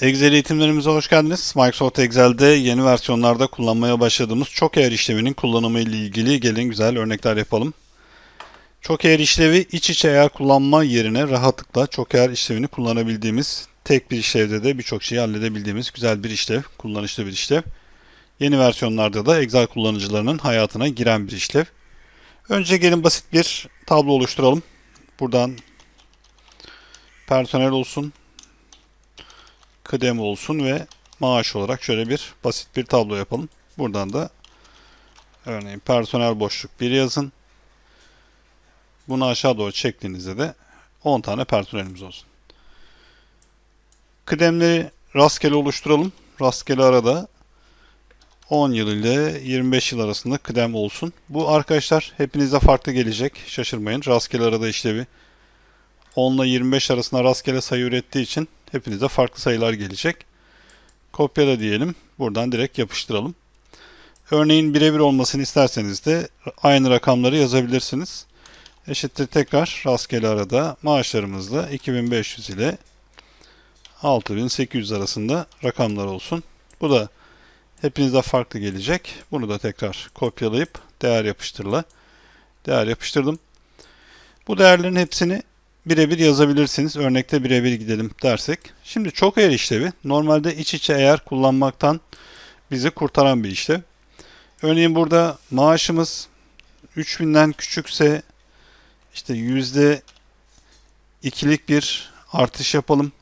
Excel eğitimlerimize hoş geldiniz. Microsoft Excel'de yeni versiyonlarda kullanmaya başladığımız çok eğer işlevinin kullanımı ile ilgili gelin güzel örnekler yapalım. Çok eğer işlevi iç içe eğer kullanma yerine rahatlıkla çok eğer işlevini kullanabildiğimiz, tek bir işlevde de birçok şeyi halledebildiğimiz güzel bir işlev, kullanışlı bir işlev. Yeni versiyonlarda da Excel kullanıcılarının hayatına giren bir işlev. Önce gelin basit bir tablo oluşturalım. Buradan personel olsun, kıdem olsun ve maaş olarak şöyle bir basit bir tablo yapalım. Buradan da örneğin personel boşluk 1 yazın. Bunu aşağı doğru çektiğinizde de 10 tane personelimiz olsun. Kıdemleri rastgele oluşturalım. Rastgele arada 10 yıl ile 25 yıl arasında kıdem olsun. Bu arkadaşlar hepinize farklı gelecek. Şaşırmayın. Rastgele arada işlevi 10 ile 25 arasında rastgele sayı ürettiği için hepinize farklı sayılar gelecek. Kopyala diyelim. Buradan direkt yapıştıralım. Örneğin birebir olmasını isterseniz de aynı rakamları yazabilirsiniz. Eşittir tekrar rastgele arada maaşlarımızda 2500 ile 6800 arasında rakamlar olsun. Bu da hepinize farklı gelecek. Bunu da tekrar kopyalayıp değer yapıştırla. Değer yapıştırdım. Bu değerlerin hepsini birebir yazabilirsiniz. Örnekte birebir gidelim dersek. Şimdi çok eğer işlevi normalde iç içe eğer kullanmaktan bizi kurtaran bir işlev. Örneğin burada maaşımız 3000'den küçükse işte yüzde ikilik bir artış yapalım.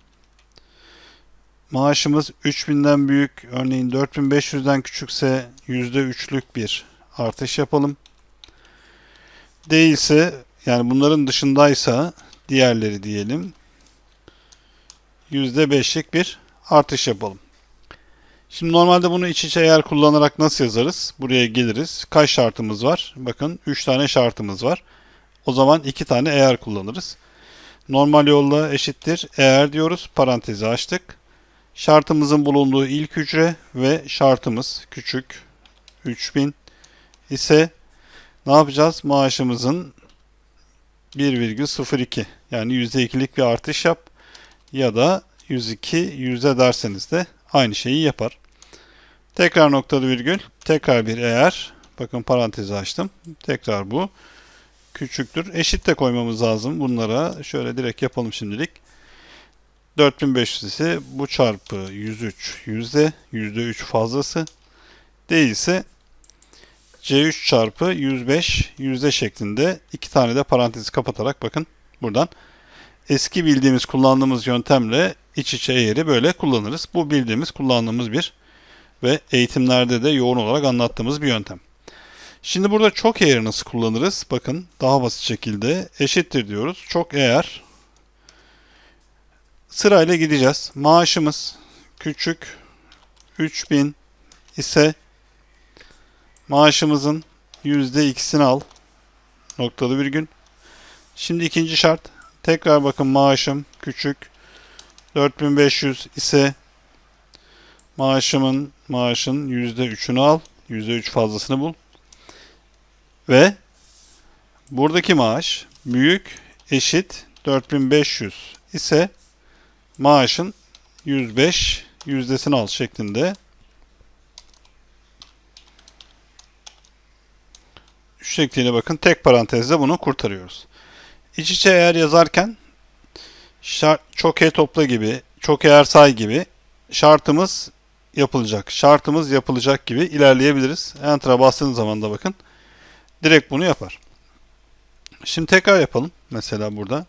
Maaşımız 3000'den büyük örneğin 4500'den küçükse yüzde üçlük bir artış yapalım. Değilse yani bunların dışındaysa diğerleri diyelim %5'lik bir artış yapalım. Şimdi normalde bunu iç içe eğer kullanarak nasıl yazarız? Buraya geliriz. Kaç şartımız var? Bakın 3 tane şartımız var. O zaman 2 tane eğer kullanırız. Normal yolla eşittir. Eğer diyoruz. Parantezi açtık. Şartımızın bulunduğu ilk hücre ve şartımız küçük 3000 ise ne yapacağız? Maaşımızın 1,02 yani %2'lik bir artış yap ya da 102 yüzde derseniz de aynı şeyi yapar. Tekrar noktalı virgül, tekrar bir eğer, bakın parantezi açtım, tekrar bu küçüktür. Eşit de koymamız lazım bunlara. Şöyle direkt yapalım şimdilik. 4500 ise bu çarpı 103 yüzde, yüzde 3 fazlası değilse C3 çarpı 105 yüzde şeklinde iki tane de parantezi kapatarak bakın buradan eski bildiğimiz kullandığımız yöntemle iç içe eğri böyle kullanırız. Bu bildiğimiz kullandığımız bir ve eğitimlerde de yoğun olarak anlattığımız bir yöntem. Şimdi burada çok eğer nasıl kullanırız? Bakın daha basit şekilde eşittir diyoruz. Çok eğer sırayla gideceğiz. Maaşımız küçük 3000 ise maaşımızın yüzde ikisini al. Noktalı virgül. Şimdi ikinci şart. Tekrar bakın maaşım küçük 4500 ise maaşımın maaşın yüzde üçünü al. Yüzde üç fazlasını bul. Ve buradaki maaş büyük eşit 4500 ise maaşın 105 yüzdesini al şeklinde şu şekliyle bakın tek parantezle bunu kurtarıyoruz. İç içe eğer yazarken şart, çok e topla gibi, çok eğer say gibi şartımız yapılacak, şartımız yapılacak gibi ilerleyebiliriz. Enter'a bastığınız zaman da bakın direkt bunu yapar. Şimdi tekrar yapalım. Mesela burada.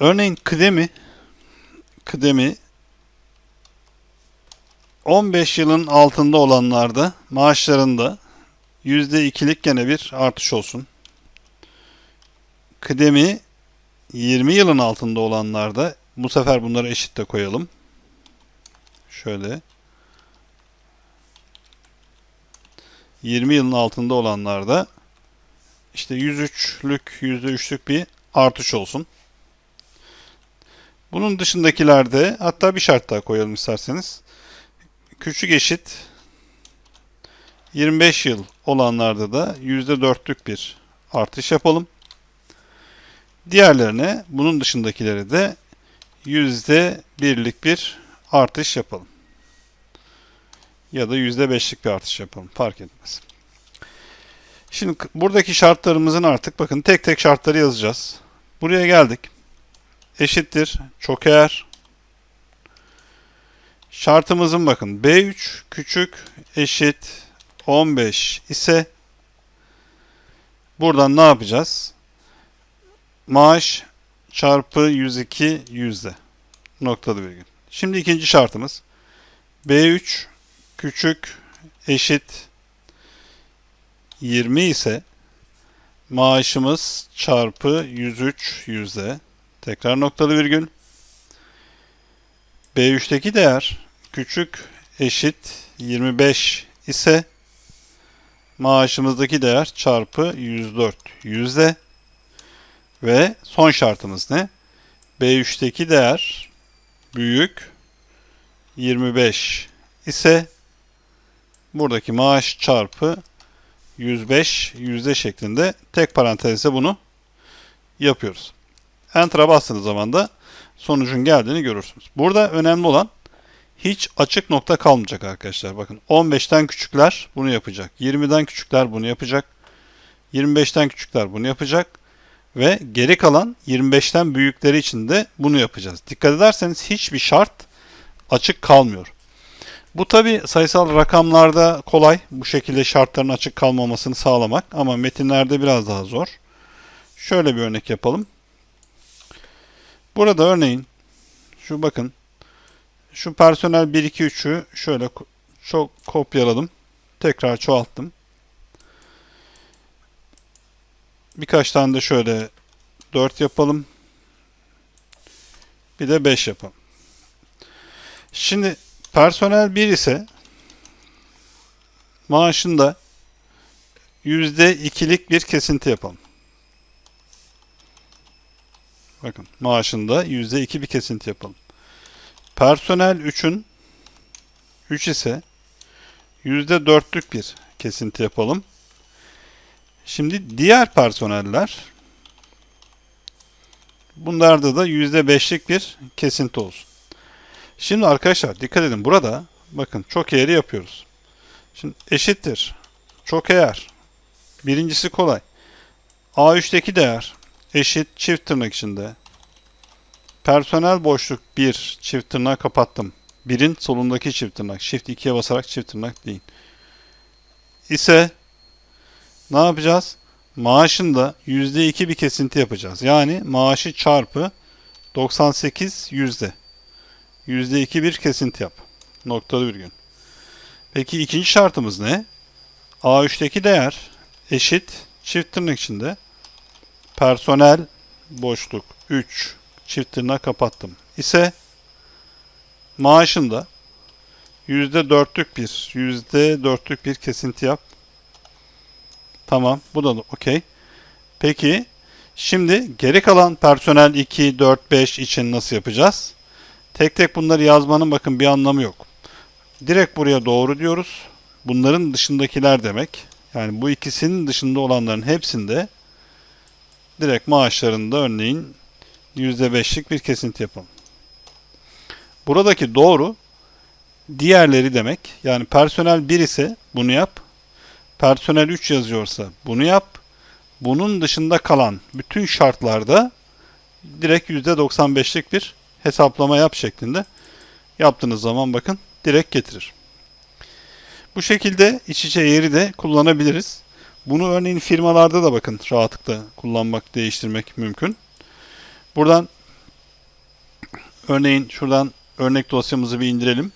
Örneğin kıdemi kıdemi 15 yılın altında olanlarda maaşlarında %2'lik gene bir artış olsun. Kıdemi 20 yılın altında olanlarda bu sefer bunları eşit de koyalım. Şöyle. 20 yılın altında olanlarda işte 103'lük %3'lük bir artış olsun. Bunun dışındakilerde hatta bir şart daha koyalım isterseniz. Küçük eşit 25 yıl olanlarda da %4'lük bir artış yapalım. Diğerlerine bunun dışındakilere de yüzde birlik bir artış yapalım. Ya da yüzde beşlik bir artış yapalım. Fark etmez. Şimdi buradaki şartlarımızın artık bakın tek tek şartları yazacağız. Buraya geldik. Eşittir. Çok eğer. Şartımızın bakın B3 küçük eşit 15 ise buradan ne yapacağız? Maaş çarpı 102 yüzde. Noktalı virgül. Şimdi ikinci şartımız. B3 küçük eşit 20 ise maaşımız çarpı 103 yüzde. Tekrar noktalı virgül. B3'teki değer küçük eşit 25 ise maaşımızdaki değer çarpı 104 yüzde. Ve son şartımız ne? B3'teki değer büyük 25 ise buradaki maaş çarpı 105 yüzde şeklinde tek parantezle bunu yapıyoruz. Enter'a bastığınız zaman da sonucun geldiğini görürsünüz. Burada önemli olan hiç açık nokta kalmayacak arkadaşlar. Bakın 15'ten küçükler bunu yapacak. 20'den küçükler bunu yapacak. 25'ten küçükler bunu yapacak. Ve geri kalan 25'ten büyükleri için de bunu yapacağız. Dikkat ederseniz hiçbir şart açık kalmıyor. Bu tabi sayısal rakamlarda kolay bu şekilde şartların açık kalmamasını sağlamak ama metinlerde biraz daha zor. Şöyle bir örnek yapalım. Burada örneğin şu bakın şu personel 1 2 3'ü şöyle çok kopyaladım. Tekrar çoğalttım. Birkaç tane de şöyle 4 yapalım. Bir de 5 yapalım. Şimdi personel 1 ise maaşında %2'lik bir kesinti yapalım. Bakın maaşında %2 bir kesinti yapalım. Personel 3'ün 3 ise %4'lük bir kesinti yapalım. Şimdi diğer personeller bunlarda da %5'lik bir kesinti olsun. Şimdi arkadaşlar dikkat edin burada bakın çok eğri yapıyoruz. Şimdi eşittir. Çok eğer. Birincisi kolay. A3'teki değer eşit çift tırnak içinde. Personel boşluk 1 çift tırnağı kapattım. 1'in solundaki çift tırnak. Shift 2'ye basarak çift tırnak deyin. İse ne yapacağız? Maaşında %2 bir kesinti yapacağız. Yani maaşı çarpı 98 yüzde. %2 bir kesinti yap. Noktalı virgül. Peki ikinci şartımız ne? A3'teki değer eşit çift tırnak içinde personel boşluk 3 çift tırnak kapattım ise maaşında %4'lük bir %4'lük bir kesinti yap. Tamam bu da okey. Peki şimdi geri kalan personel 2, 4, 5 için nasıl yapacağız? Tek tek bunları yazmanın bakın bir anlamı yok. Direkt buraya doğru diyoruz. Bunların dışındakiler demek. Yani bu ikisinin dışında olanların hepsinde direkt maaşlarında örneğin %5'lik bir kesinti yapalım. Buradaki doğru diğerleri demek. Yani personel 1 ise bunu yap. Personel 3 yazıyorsa bunu yap. Bunun dışında kalan bütün şartlarda direkt %95'lik bir hesaplama yap şeklinde yaptığınız zaman bakın direkt getirir. Bu şekilde iç içe yeri de kullanabiliriz. Bunu örneğin firmalarda da bakın rahatlıkla kullanmak, değiştirmek mümkün. Buradan örneğin şuradan örnek dosyamızı bir indirelim.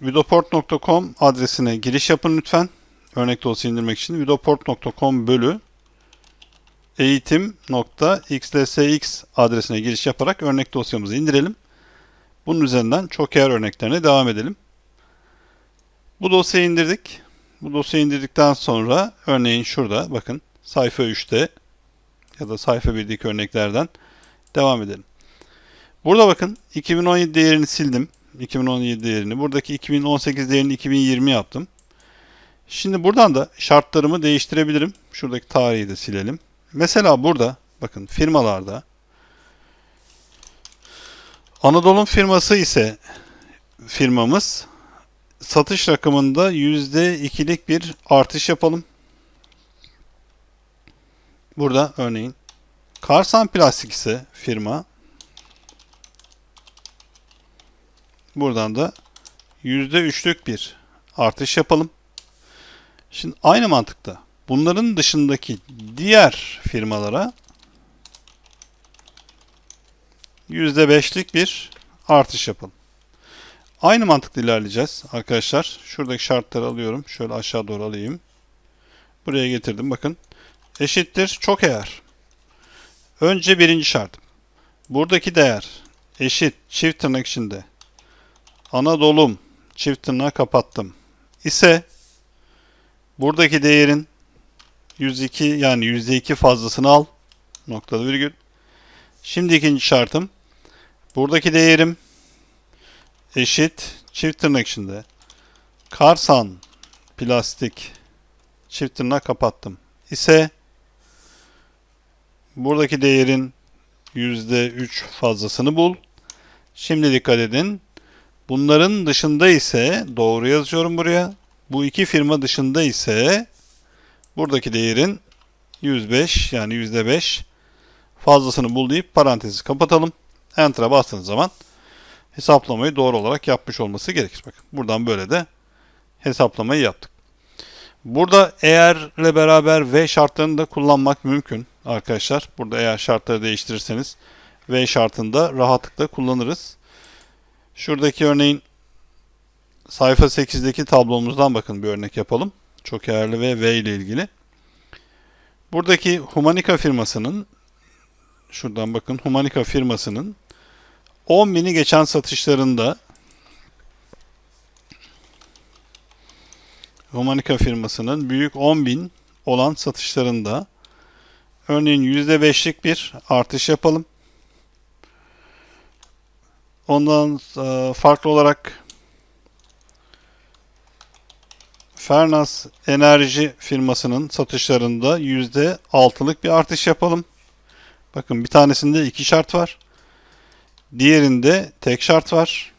vidoport.com adresine giriş yapın lütfen. Örnek dosya indirmek için vidoport.com bölü eğitim.xlsx adresine giriş yaparak örnek dosyamızı indirelim. Bunun üzerinden çok yer örneklerine devam edelim. Bu dosyayı indirdik. Bu dosyayı indirdikten sonra örneğin şurada bakın sayfa 3'te ya da sayfa 1'deki örneklerden devam edelim. Burada bakın 2017 değerini sildim. 2017 değerini. Buradaki 2018 değerini 2020 yaptım. Şimdi buradan da şartlarımı değiştirebilirim. Şuradaki tarihi de silelim. Mesela burada bakın firmalarda Anadolu'nun firması ise firmamız satış rakamında %2'lik bir artış yapalım. Burada örneğin Karsan Plastik ise firma buradan da %3'lük bir artış yapalım. Şimdi aynı mantıkta bunların dışındaki diğer firmalara %5'lik bir artış yapalım. Aynı mantıkla ilerleyeceğiz arkadaşlar. Şuradaki şartları alıyorum. Şöyle aşağı doğru alayım. Buraya getirdim bakın. Eşittir çok eğer. Önce birinci şartım. Buradaki değer eşit çift tırnak içinde Anadolu'm çift tırnağı kapattım ise buradaki değerin 102 yani %2 fazlasını al noktalı virgül. Şimdi ikinci şartım buradaki değerim eşit çift tırnak içinde Karsan plastik çift tırnak kapattım ise buradaki değerin %3 fazlasını bul. Şimdi dikkat edin. Bunların dışında ise doğru yazıyorum buraya. Bu iki firma dışında ise buradaki değerin 105 yani %5 fazlasını bul deyip parantezi kapatalım. Enter'a bastığınız zaman hesaplamayı doğru olarak yapmış olması gerekir. Bakın buradan böyle de hesaplamayı yaptık. Burada eğerle beraber V şartlarını da kullanmak mümkün arkadaşlar. Burada eğer şartları değiştirirseniz V şartında rahatlıkla kullanırız. Şuradaki örneğin sayfa 8'deki tablomuzdan bakın bir örnek yapalım. Çok eğerli ve V ile ilgili. Buradaki Humanica firmasının şuradan bakın Humanica firmasının 10 bini geçen satışlarında Humanica firmasının büyük 10.000 olan satışlarında örneğin %5'lik bir artış yapalım. Ondan e, farklı olarak Fernas Enerji firmasının satışlarında %6'lık bir artış yapalım. Bakın bir tanesinde iki şart var. Diğerinde tek şart var.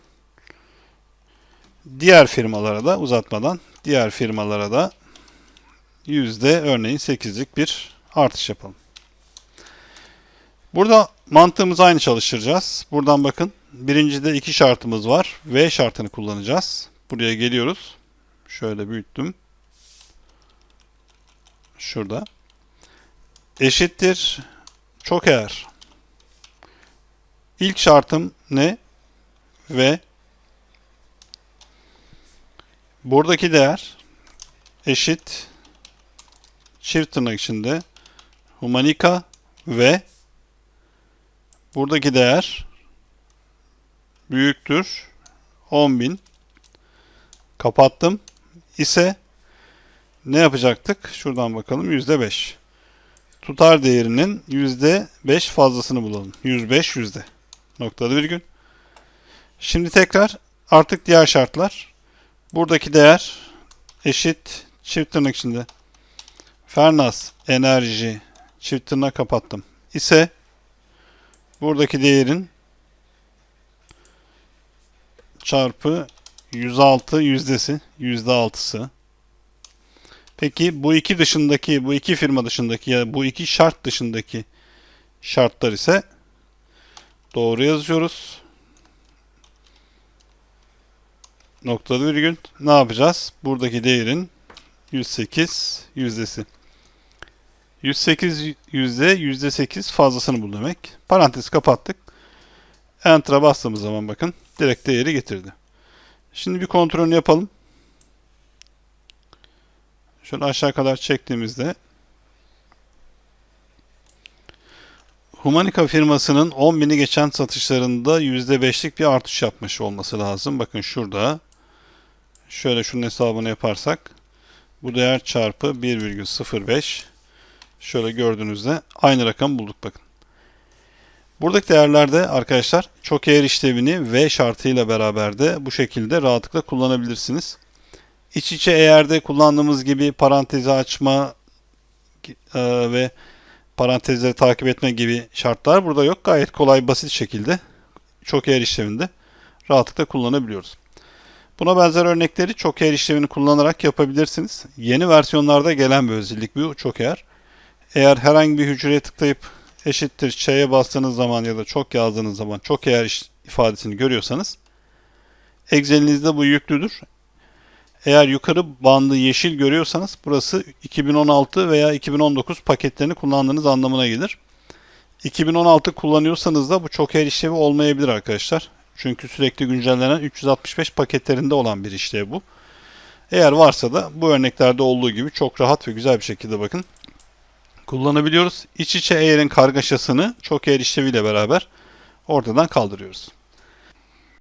Diğer firmalara da uzatmadan diğer firmalara da yüzde örneğin 8'lik bir artış yapalım. Burada mantığımız aynı çalıştıracağız. Buradan bakın. Birincide iki şartımız var. V şartını kullanacağız. Buraya geliyoruz. Şöyle büyüttüm. Şurada. Eşittir. Çok eğer. İlk şartım ne? V Buradaki değer eşit çift tırnak içinde Humanica ve buradaki değer büyüktür 10.000 kapattım ise ne yapacaktık? Şuradan bakalım %5 tutar değerinin %5 fazlasını bulalım. 105 yüzde. Noktalı virgül. Şimdi tekrar artık diğer şartlar Buradaki değer eşit çift tırnak içinde Fernas enerji çift tırnak kapattım ise buradaki değerin çarpı 106 yüzdesi yüzde altısı. Peki bu iki dışındaki bu iki firma dışındaki ya bu iki şart dışındaki şartlar ise doğru yazıyoruz. noktalı virgül ne yapacağız? Buradaki değerin 108 yüzdesi. 108 yüzde yüzde 8 fazlasını bul demek. Parantez kapattık. Enter'a bastığımız zaman bakın direkt değeri getirdi. Şimdi bir kontrolünü yapalım. Şöyle aşağı kadar çektiğimizde Humanica firmasının 10 bini geçen satışlarında %5'lik bir artış yapmış olması lazım. Bakın şurada Şöyle şunun hesabını yaparsak bu değer çarpı 1,05 şöyle gördüğünüzde aynı rakam bulduk bakın. Buradaki değerlerde arkadaşlar çok eğer işlevini V şartıyla beraber de bu şekilde rahatlıkla kullanabilirsiniz. İç içe eğerde kullandığımız gibi parantezi açma e, ve parantezleri takip etme gibi şartlar burada yok. Gayet kolay basit şekilde çok eğer işleminde rahatlıkla kullanabiliyoruz. Buna benzer örnekleri çok eğer işlemini kullanarak yapabilirsiniz. Yeni versiyonlarda gelen bir özellik bu çok eğer. Eğer herhangi bir hücreye tıklayıp eşittir ç'ye bastığınız zaman ya da çok yazdığınız zaman çok eğer ifadesini görüyorsanız Excel'inizde bu yüklüdür. Eğer yukarı bandı yeşil görüyorsanız burası 2016 veya 2019 paketlerini kullandığınız anlamına gelir. 2016 kullanıyorsanız da bu çok eğer işlevi olmayabilir arkadaşlar. Çünkü sürekli güncellenen 365 paketlerinde olan bir işlev bu. Eğer varsa da bu örneklerde olduğu gibi çok rahat ve güzel bir şekilde bakın kullanabiliyoruz. İç içe eğerin kargaşasını çok eğer işleviyle beraber ortadan kaldırıyoruz.